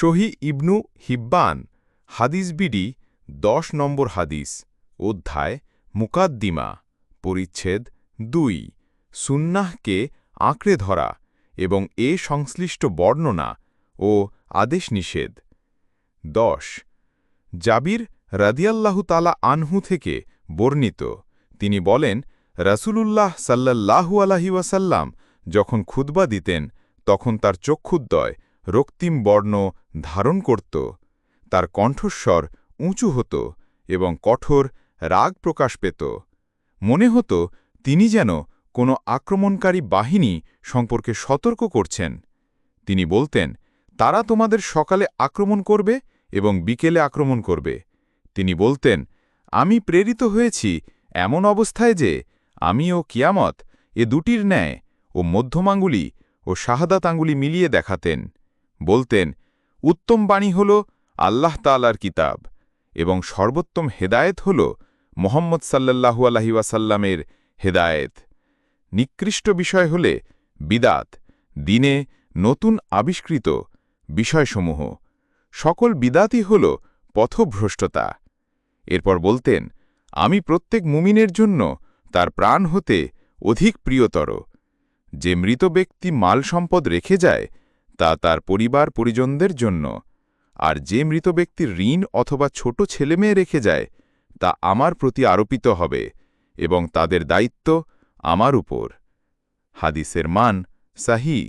শহী ইবনু হিব্বান, হাদিস বিডি, দশ নম্বর হাদিস, অধ্যায়, মুকাদ্দিমা, পরিচ্ছেদ দুই, সুন্নাহকে আঁকড়ে ধরা এবং এ সংশ্লিষ্ট বর্ণনা ও আদেশ নিষেধ দশ, জাবির রাদিয়াল্লাহু তালা আনহু থেকে বর্ণিত, তিনি বলেন, রাসূলুল্লাহ সাল্লাল্লাহু আলাহি ওয়াসাল্লাম যখন খুতবা দিতেন, তখন তার চক্ষুদ্দয় রক্তিম বর্ণ ধারণ করত। তার কণ্ঠস্বর উঁচু হতো এবং কঠোর রাগ প্রকাশ পেত। মনে হতো তিনি যেন কোনো আক্রমণকারী বাহিনী সম্পর্কে সতর্ক করছেন। তিনি বলতেন, তারা তোমাদের সকালে আক্রমণ করবে এবং বিকেলে আক্রমণ করবে। তিনি বলতেন, আমি প্রেরিত হয়েছি এমন অবস্থায় যে আমি ও কিয়ামত এ দুটির ন্যায় ও মধ্যমাঙ্গুলি ও শাহাদাত আঙ্গুলি মিলিয়ে দেখাতেন। বলতেন, উত্তম বাণী হল আল্লাহ তালার কিতাব এবং সর্বোত্তম হেদায়েত হল মোহাম্মদ সাল্লাহু আলহি ওয়াসাল্লামের হেদায়েত। নিকৃষ্ট বিষয় হলে বিদাত, দিনে নতুন আবিষ্কৃত বিষয়সমূহ। সকল বিদাতই হল পথভ্রষ্টতা। এরপর বলতেন, আমি প্রত্যেক মুমিনের জন্য তার প্রাণ হতে অধিক প্রিয়তর। যে মৃত ব্যক্তি মাল সম্পদ রেখে যায় তা তার পরিবার পরিজনদের জন্য। আর যে মৃত ব্যক্তির ঋণ অথবা ছোট ছেলেমেয়ে রেখে যায়, তা আমার প্রতি আরোপিত হবে এবং তাদের দায়িত্ব আমার উপর। হাদিসের মান সাহি।